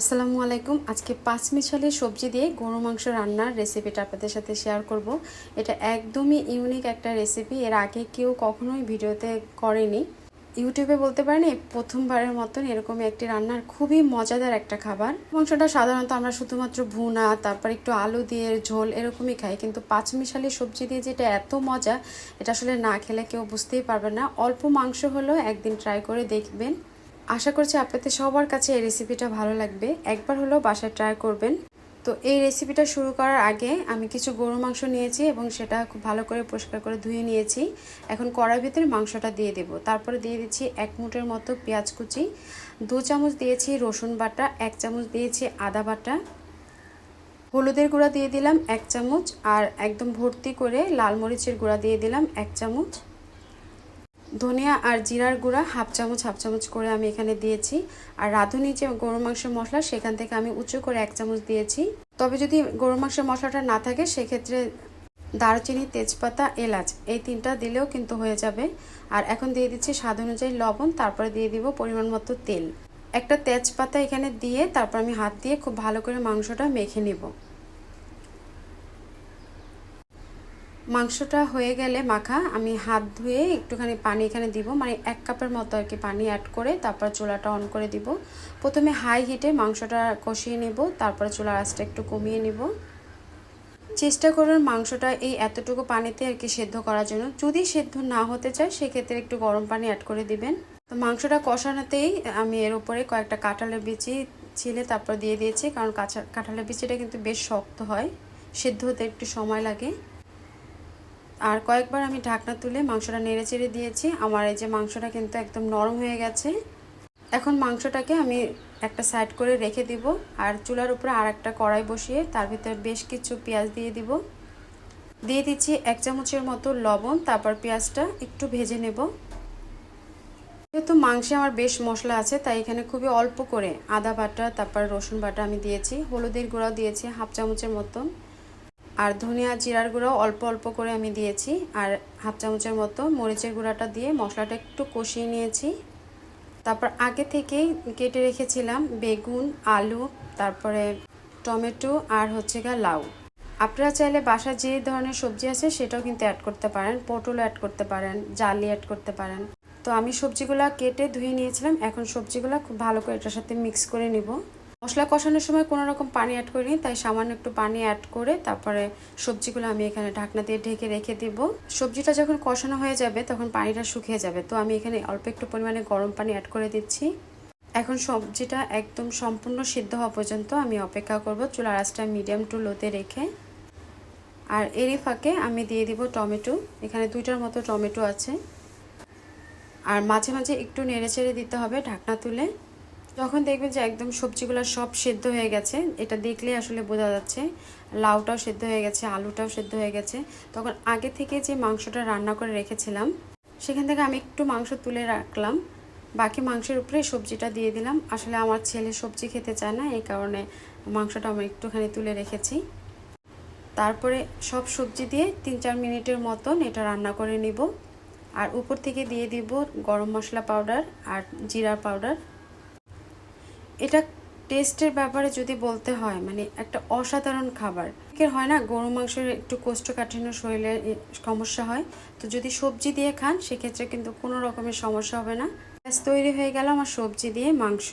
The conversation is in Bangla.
আসসালামু আলাইকুম। আজকে পাঁচ মিশালি সবজি দিয়ে গরু মাংস রান্নার রেসিপিটা আপনাদের সাথে শেয়ার করব। এটা একদমই ইউনিক একটা রেসিপি। এর আগে কেউ কখনোই ভিডিওতে করেনি। ইউটিউবে বলতে পারেন প্রথমবারের মতন এরকমই একটি রান্নার খুবই মজাদার একটা খাবার। মাংসটা সাধারণত আমরা শুধুমাত্র ভুনা, তারপর একটু আলু দিয়ে, ঝোল এরকমই খাই। কিন্তু পাঁচ মিশালি সবজি দিয়ে যেটা এত মজা, এটা আসলে না খেলে কেউ বুঝতেই পারবে না। অল্প মাংস হলেও একদিন ট্রাই করে দেখবেন। আশা করছি আপনাদের সবার কাছে এই রেসিপিটা ভালো লাগবে। একবার হলেও বাসায় ট্রাই করবেন। তো এই রেসিপিটা শুরু করার আগে আমি কিছু গরু মাংস নিয়েছি এবং সেটা খুব ভালো করে পরিষ্কার করে ধুয়ে নিয়েছি। এখন কড়াই ভিতরে মাংসটা দিয়ে দেব। তারপরে দিয়ে দিচ্ছি এক মুটের মতো পেঁয়াজ কুচি। দু চামচ দিয়েছি রসুন বাটা, এক চামচ দিয়েছি আদা বাটা। হলুদের গুঁড়া দিয়ে দিলাম এক চামচ আর একদম ভর্তি করে লাল মরিচের গুঁড়া দিয়ে দিলাম এক চামচ। ধনিয়া আর জিরার গুঁড়া হাফ চামচ হাফ চামচ করে আমি এখানে দিয়েছি। আর রাঁধুনি যে গরু মাংসের মশলা, সেখান থেকে আমি উঁচু করে এক চামচ দিয়েছি। তবে যদি গরু মাংসের মশলাটা না থাকে, সেক্ষেত্রে দারচিনি, তেজপাতা, এলাচ, এই তিনটা দিলেও কিন্তু হয়ে যাবে। আর এখন দিয়ে দিচ্ছি স্বাদ অনুযায়ী লবণ, তারপরে দিয়ে দিব পরিমাণ মতো তেল। একটা তেজপাতা এখানে দিয়ে তারপর আমি হাত দিয়ে খুব ভালো করে মাংসটা মেখে নিব। মাংসটা হয়ে গেলে মাখা, আমি হাত ধুয়ে একটুখানি পানি এখানে দিব মানে এক কাপের মতো আর কি পানি অ্যাড করে তারপর চুলাটা অন করে দিব। প্রথমে হাই হিটে মাংসটা কষিয়ে নেব, তারপরে চুলার আঁচটা একটু কমিয়ে নেব। চেষ্টা করবেন মাংসটা এই এতটুকু পানিতে আর কি সেদ্ধ করার জন্য। যদি সেদ্ধ না হতে চায়, সেক্ষেত্রে একটু গরম পানি অ্যাড করে দিবেন। তো মাংসটা কষানোতেই আমি এর উপরে কয়েকটা কাঁঠালের বিচি ছিলে তারপর দিয়ে দিয়েছি, কারণ কাঁচা কাঁঠালের বিচিটা কিন্তু বেশ শক্ত হয়, সেদ্ধ হতে একটু সময় লাগে। আর কয়েকবার আমি ঢাকনা তুলে মাংসটা নেড়ে চেড়ে দিয়েছি। আমার এই যে মাংসটা কিন্তু একদম নরম হয়ে গেছে। এখন মাংসটাকে আমি একটা সাইড করে রেখে দিব আর চুলার উপরে আর একটা কড়াই বসিয়ে তার ভিতরে বেশ কিছু পেঁয়াজ দিয়ে দিব। দিয়ে দিচ্ছি এক চামচের মতো লবণ, তারপর পেঁয়াজটা একটু ভেজে নেব। যেহেতু মাংসে আমার বেশ মশলা আছে, তাই এখানে খুবই অল্প করে আদা বাটা, তারপর রসুন বাটা আমি দিয়েছি। হলুদের গুঁড়াও দিয়েছি, হাফ চামচের মতন। আর ধনিয়া জিরার গুঁড়ো অল্প অল্প করে আমি দিয়েছি। আর হাফ চামচের মতো মরিচের গুঁড়াটা দিয়ে মশলাটা একটু কষিয়ে নিয়েছি। তারপর আগে থেকেই কেটে রেখেছিলাম বেগুন, আলু, তারপরে টমেটো আর হচ্ছে গা লাউ। আপনারা চাইলে বাসায় যে ধরনের সবজি আছে সেটাও কিন্তু অ্যাড করতে পারেন পটলও অ্যাড করতে পারেন, জালি অ্যাড করতে পারেন। তো আমি সবজিগুলো কেটে ধুয়ে নিয়েছিলাম, এখন সবজিগুলো খুব ভালো করে এটার সাথে মিক্স করে নিব। মশলা কষানোর সময় কোনো রকম পানি অ্যাড করিনি, তাই সামান্য একটু পানি অ্যাড করে তারপরে সবজিগুলো আমি এখানে ঢাকনা দিয়ে ঢেকে রেখে দিব। সবজিটা যখন কষানো হয়ে যাবে, তখন পানিটা শুকিয়ে যাবে। তো আমি এখানে অল্প একটু পরিমাণে গরম পানি অ্যাড করে দিচ্ছি। এখন সবজিটা একদম সম্পূর্ণ সিদ্ধ হওয়া পর্যন্ত আমি অপেক্ষা করব চুলার আঁচটা মিডিয়াম টু লোতে রেখে। আর এরই ফাঁকে আমি দিয়ে দিব টমেটো, এখানে দুইটার মতো টমেটো আছে। আর মাঝে মাঝে একটু নেড়ে চেড়ে দিতে হবে ঢাকনা তুলে। যখন দেখবেন যে একদম সবজিগুলো সব সেদ্ধ হয়ে গেছে। এটা দেখলে আসলে বোঝা যাচ্ছে। লাউটাও সেদ্ধ হয়ে গেছে, আলুটাও সেদ্ধ হয়ে গেছে। তখন আগে থেকে যে মাংসটা রান্না করে রেখেছিলাম, সেখান থেকে আমি একটু মাংস তুলে রাখলাম। বাকি মাংসের উপরে সবজিটা দিয়ে দিলাম। আসলে আমার ছেলে সবজি খেতে চায় না, এই কারণে মাংসটা আমি একটুখানি তুলে রেখেছি। তারপরে সব সবজি দিয়ে তিন চার মিনিটের মতন এটা রান্না করে নিব। আর উপর থেকে দিয়ে দিব গরম মশলা পাউডার আর জিরা পাউডার। এটা টেস্টের ব্যাপারে যদি বলতে হয় মানে একটা অসাধারণ খাবার। এর হয় না, গরু মাংসের একটু কোষ্ঠকাঠিন্য শরীরে সমস্যা হয়। তো যদি সবজি দিয়ে খান, সেক্ষেত্রে কিন্তু কোনো রকমের সমস্যা হবে না। তৈরি হয়ে গেল আমার সবজি দিয়ে মাংস।